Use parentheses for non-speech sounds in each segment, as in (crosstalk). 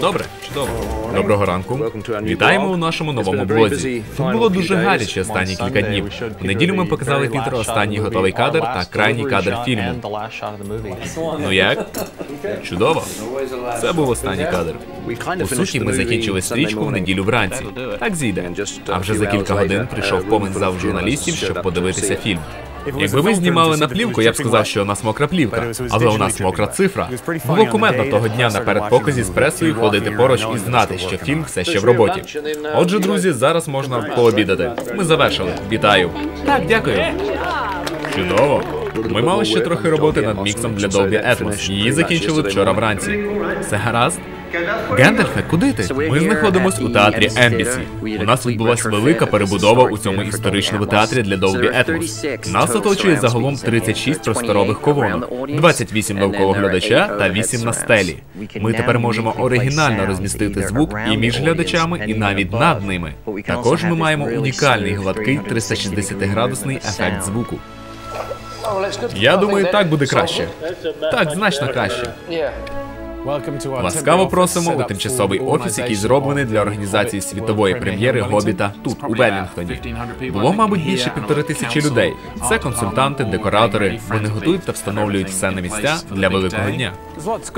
Добре, чудово. Доброго ранку. Вітаємо у нашому новому блозі. Тут було дуже гаряче останні кілька днів. В неділю ми показали Пітеру останній готовий кадр та крайній кадр фільму. Ну як? Чудово. Це був останній кадр. У суті, ми закінчили стрічку в неділю вранці. Так зійде. А вже за кілька годин прийшов повен зал журналістів, щоб подивитися фільм. Якби ви знімали на плівку, я б сказав, що у нас мокра плівка, але у нас мокра цифра. Було кумедно того дня на передпоказі з пресою ходити поруч і знати, що фільм все ще в роботі. Отже, друзі, зараз можна пообідати. Ми завершили. Вітаю. Так, дякую. Чудово. Ми мали ще трохи роботи над міксом для Dolby Atmos. Її закінчили вчора вранці. Все гаразд? Гендальфе, куди ти? Ми знаходимося у театрі Ембісі. У нас відбулася велика перебудова у цьому історичному театрі для Dolby Atmos. Нас оточує загалом 36 просторових колонок, 28 навколо глядача та 8 на стелі. Ми тепер можемо оригінально розмістити звук і між глядачами, і навіть над ними. Також ми маємо унікальний гладкий 360-градусний ефект звуку. Я думаю, так буде краще. Так, значно краще. Ласкаво просимо у тимчасовий офіс, який зроблений для організації світової прем'єри Гобіта тут, у Велінгтоні. Було, мабуть, більше півтори тисячі людей. Це консультанти, декоратори. Вони готують та встановлюють все на місця для великого дня.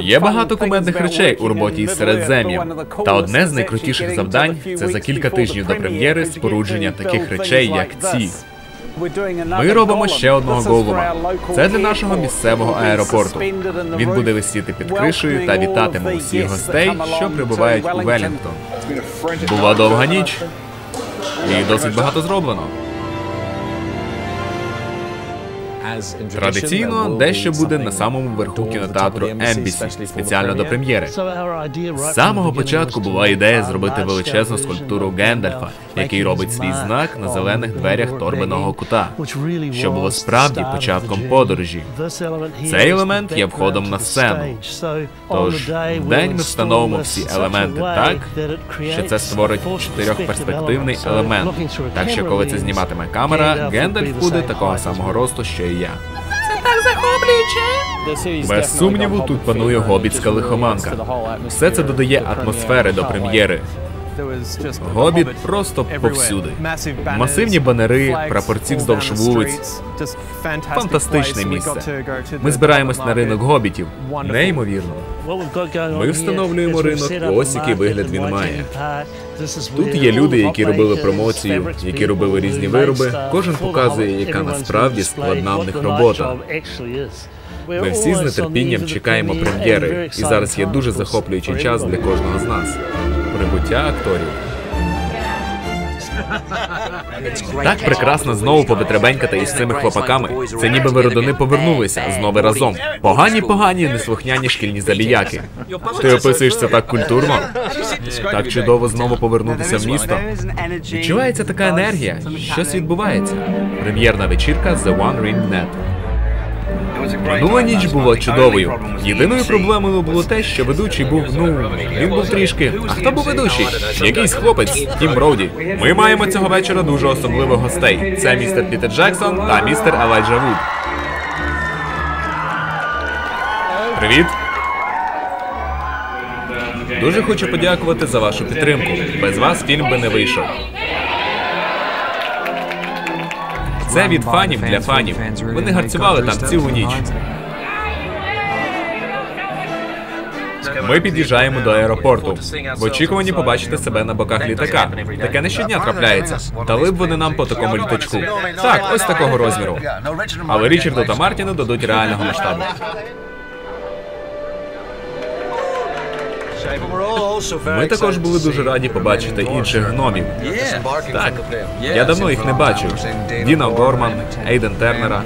Є багато кумедних речей у роботі із Середзем'ям. Та одне з найкрутіших завдань це за кілька тижнів до прем'єри спорудження таких речей, як ці. Ми робимо ще одного голума. Це для нашого місцевого аеропорту. Він буде висіти під кришею та вітатиме усіх гостей, що прибувають у Велінгтон. Була довга ніч, і досить багато зроблено. Традиційно дещо буде на самому верху кінотеатру Ембісі, спеціально до прем'єри. З самого початку була ідея зробити величезну скульптуру Гендальфа, який робить свій знак на зелених дверях торбиного кута, що було справді початком подорожі. Цей елемент є входом на сцену. Тож в день ми встановимо всі елементи так, що це створить чотирьохперспективний елемент. Так що, коли це зніматиме камера, Гендальф буде такого самого росту, що і я. Це так захоплююче. Без сумніву, тут панує гобітська лихоманка. Все це додає атмосфери до прем'єри. Гобіт просто повсюди. Масивні банери, прапорці вздовж вулиць. Фантастичне місце. Ми збираємось на ринок гобітів. Неймовірно. Ми встановлюємо ринок, ось який вигляд він має. Тут є люди, які робили промоцію, які робили різні вироби. Кожен показує, яка насправді складна в них робота. Ми всі з нетерпінням чекаємо прем'єри, і зараз є дуже захоплюючий час для кожного з нас. Прибуття акторів. Так прекрасно знову повитребенькати із цими хлопаками. Це ніби ви родини повернулися знову разом. Погані, погані, неслухняні шкільні забіяки. Ти описуєшся так культурно. Так чудово знову повернутися в місто. Відчувається така енергія. Щось відбувається. Прем'єрна вечірка The One Ring Net. Минула ніч була чудовою. Єдиною проблемою було те, що ведучий був, ну, він був трішки. А хто був ведучий? Якийсь хлопець, Тім Броуді. Ми маємо цього вечора дуже особливих гостей. Це містер Пітер Джексон та містер Елайджа Вуд. Привіт. Дуже хочу подякувати за вашу підтримку. Без вас фільм би не вийшов. Це від фанів для фанів. Вони гарцювали там цілу ніч. Ми під'їжджаємо до аеропорту. В очікуванні побачити себе на боках літака. Таке не щодня трапляється. Дали б вони нам по такому літачку. Так, ось такого розміру. Але Річарду та Мартіну дадуть реального масштабу. Ми також були дуже раді побачити інших гномів. Так, я давно їх не бачив. Діна Горман, Ейден Тернера.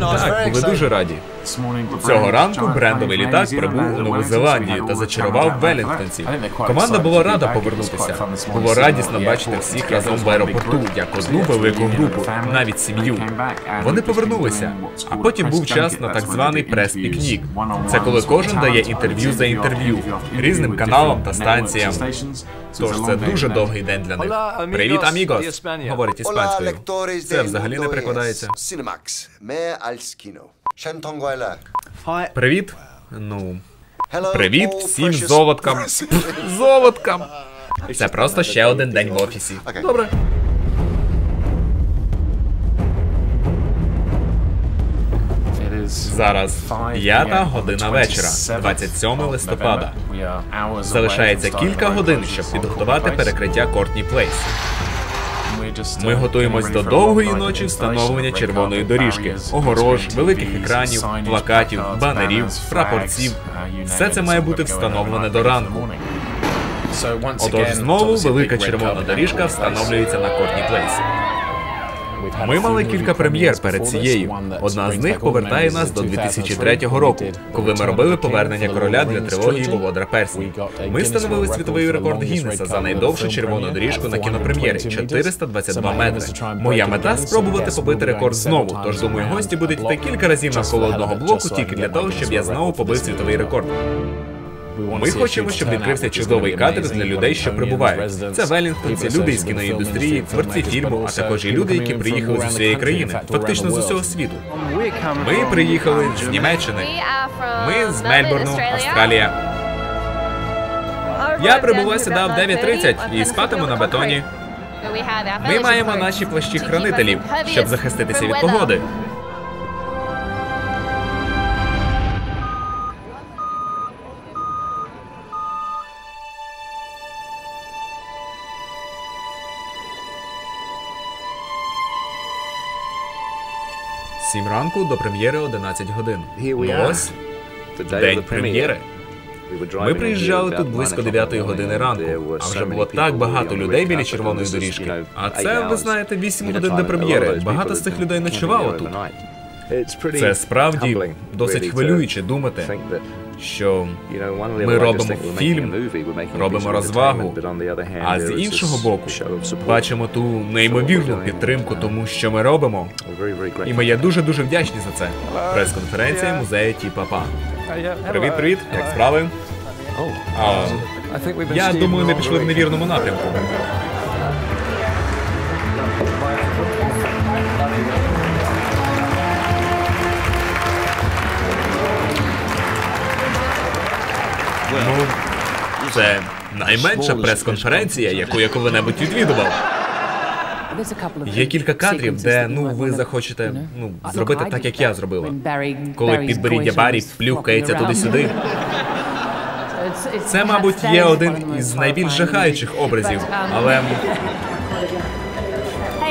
Так, були дуже раді. Цього ранку брендовий літак прибув у Нову Зеландію та зачарував велінгтонців. Команда була рада повернутися. Було радісно бачити всіх разом в аеропорту, як одну велику групу, навіть сім'ю. Вони повернулися. А потім був час на так званий прес-пікнік. Це коли кожен дає інтерв'ю за інтерв'ю різним каналам та станціям. Тож це дуже довгий день для них. Привіт, амігос! Говорить іспанською. Це взагалі не skino. Привіт. Ну. Привіт всім золоткам. (laughs) Золоткам. Це просто ще один день в офісі. Добре. Зараз п'ята година вечора, 27 листопада. Залишається кілька годин, щоб підготувати перекриття Кортні Плейс. Ми готуємось до довгої ночі встановлення червоної доріжки, огорож, великих екранів, плакатів, банерів, прапорців. Все це має бути встановлене до ранку. Отож, знову велика червона доріжка встановлюється на Кортні Плейс. Ми мали кілька прем'єр перед цією. Одна з них повертає нас до 2003 року, коли ми робили повернення короля для трилогії Володара Персні. Ми встановили світовий рекорд Гіннеса за найдовшу червону доріжку на кінопрем'єрі 422 метри. Моя мета спробувати побити рекорд знову. Тож думаю, гості будуть йти кілька разів навколо одного блоку тільки для того, щоб я знову побив світовий рекорд. Ми хочемо, щоб відкрився чудовий кадр для людей, що прибувають. Це велінгтонці, люди із кіноіндустрії, творці фільму, а також і люди, які приїхали з усієї країни, фактично з усього світу. Ми приїхали з Німеччини. Ми з Мельбурну, Австралія. Я прибула сюди в 9.30 і спатиму на бетоні. Ми маємо наші плащі хранителів, щоб захиститися від погоди. Сім ранку до прем'єри 11 годин. Ну ось день прем'єри. Ми приїжджали тут близько 9 години ранку, а вже було так багато людей біля червоної доріжки. А це, ви знаєте, 8 годин до прем'єри. Багато з цих людей ночувало тут. Це справді досить хвилююче думати, що ми робимо фільм, робимо розвагу, а з іншого боку бачимо ту неймовірну підтримку тому, що ми робимо. І ми є дуже дуже вдячні за це. Прес-конференція музею Ті Папа. Привіт, привіт, як справи? А, я думаю, ми пішли в невірному напрямку. Це найменша прес-конференція, яку я коли-небудь відвідував. Є кілька кадрів, де ну ви захочете ну зробити так, як я зробила. Коли підборіддя Барі плюхкається туди-сюди. Це, мабуть, є один із найбільш жахаючих образів, але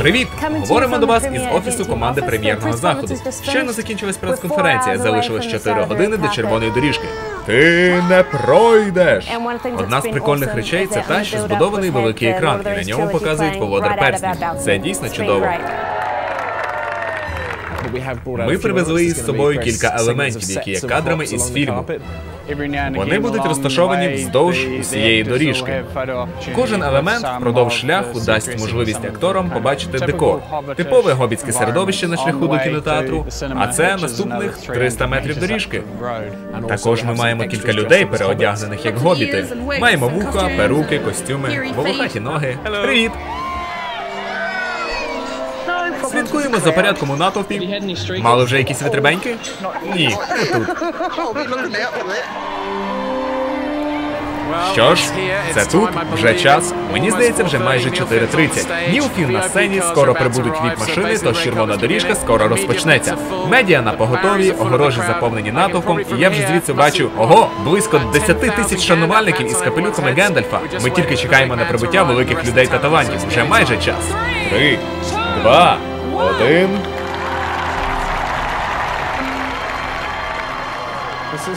Привіт! Говоримо до вас із офісу команди прем'єрного заходу. Щойно закінчилась прес-конференція. Залишилось 4 години до червоної доріжки. Ти не пройдеш. Одна з прикольних речей це та, що збудований великий екран, і на ньому показують володар перснів. Це дійсно чудово. Ми привезли із собою кілька елементів, які є кадрами із фільму. Вони будуть розташовані вздовж усієї доріжки. Кожен елемент впродовж шляху дасть можливість акторам побачити декор, типове гобітське середовище на шляху до кінотеатру. А це наступних 300 метрів доріжки. Також ми маємо кілька людей, переодягнених як гобіти. Маємо вуха, перуки, костюми, волохаті ноги. Привіт! Слідкуємо за порядком у натовпі. Мали вже якісь витребеньки? Ні, не тут. Що ж, це тут вже час. Мені здається, вже майже 4.30. Нілфін на сцені, скоро прибудуть віп машини, тож червона доріжка скоро розпочнеться. Медіа на поготові, огорожі заповнені натовпом, і я вже звідси бачу ого, близько 10 тисяч шанувальників із капелюхами Гендальфа. Ми тільки чекаємо на прибуття великих людей та талантів. Вже майже час. Три, два, один.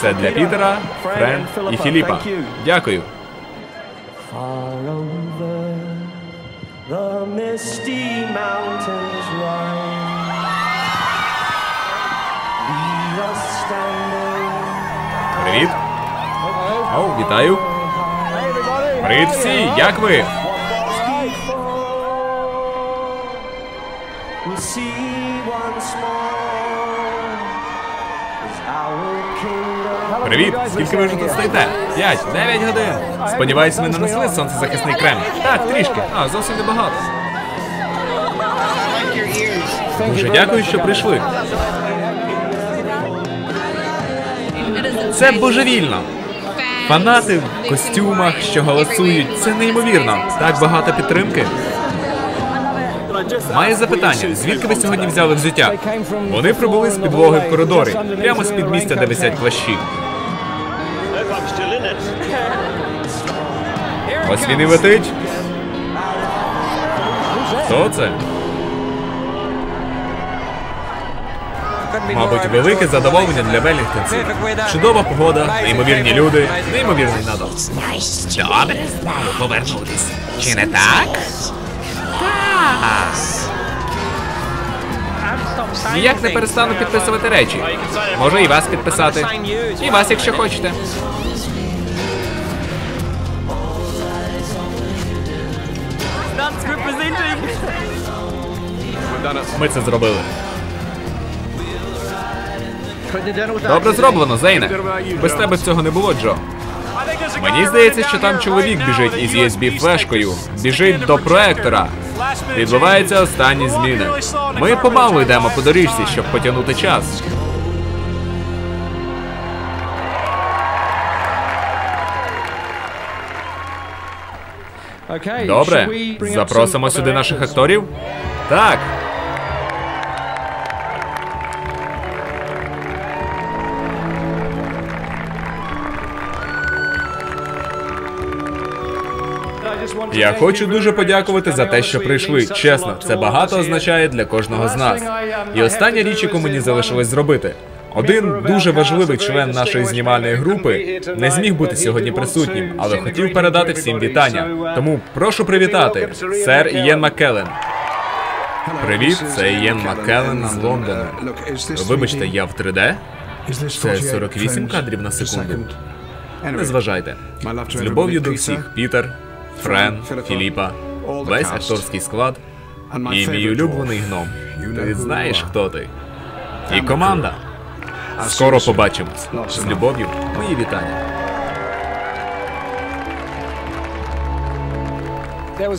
Це для Пітера, Френ і Філіпа. Дякую. Привіт. О, вітаю. Привіт всі, як ви? We'll see once more as our kingdom Привіт, скільки ви вже тут стоїте? П'ять, дев'ять годин. Сподіваюсь, ви нанесли сонцезахисний крем. Так, трішки. А, зовсім небагато. Дуже дякую, що прийшли. Це божевільно. Фанати в костюмах, що голосують, це неймовірно. Так багато підтримки. Має запитання, звідки ви сьогодні взяли взуття? Вони прибули з підлоги в коридорі, прямо з під місця, де висять плащі. Ось він і летить. Хто це? Мабуть, велике задоволення для велінгтонців. Чудова погода, неймовірні люди, неймовірний надал. Добре, знову повернутись. Чи не так? Ніяк не перестану підписувати речі. Можу і вас підписати. І вас, якщо хочете. Ми це зробили. Добре зроблено, Зейне. Без тебе цього не було, Джо. Мені здається, що там чоловік біжить із USB флешкою. Біжить до проектора. Відбуваються останні зміни. Ми помалу йдемо по доріжці, щоб потягнути час. Добре, запросимо сюди наших акторів. Так. Я хочу дуже подякувати за те, що прийшли. Чесно, це багато означає для кожного з нас. І остання річ, яку мені залишилось зробити. Один дуже важливий член нашої знімальної групи не зміг бути сьогодні присутнім, але хотів передати всім вітання. Тому прошу привітати сер Ієн Маккелен. Привіт, це Ієн Маккелен з Лондона. Вибачте, я в 3D? Це 48 кадрів на секунду. Не зважайте. З любов'ю до всіх, Пітер, Френ, Філіпа, весь акторський склад і мій улюблений гном. Ти знаєш, хто ти? І команда. Скоро побачимось. З любов'ю, мої вітання.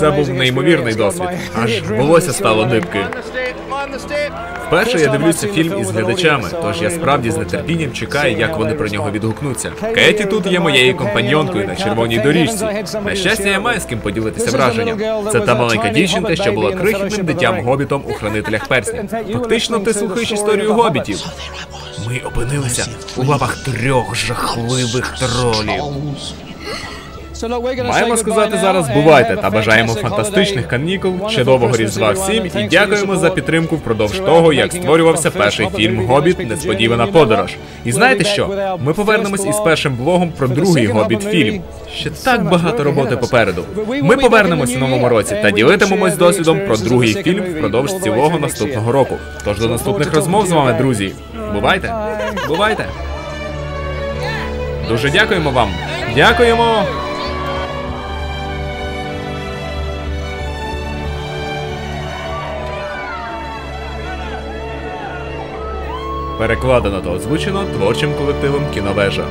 Це був неймовірний досвід. Аж волосся стало дибки. Вперше я дивлюся фільм із глядачами, тож я справді з нетерпінням чекаю, як вони про нього відгукнуться. Кеті тут є моєю компаньонкою на червоній доріжці. На щастя, я маю з ким поділитися враженням. Це та маленька дівчинка, що була крихітним дитям гобітом у хранителях персня. Фактично, ти слухаєш історію гобітів. Ми опинилися у лапах трьох жахливих тролів. Маємо сказати зараз бувайте та бажаємо фантастичних канікул, чудового різдва всім і дякуємо за підтримку впродовж того, як створювався перший фільм Гобіт Несподівана подорож. І знаєте що? Ми повернемось із першим блогом про другий Гобіт фільм. Ще так багато роботи попереду. Ми повернемось у новому році та ділитимемось досвідом про другий фільм впродовж цілого наступного року. Тож до наступних розмов з вами, друзі. Бувайте! Бувайте! Дуже дякуємо вам! Дякуємо! Перекладено та озвучено творчим колективом Кіновежа.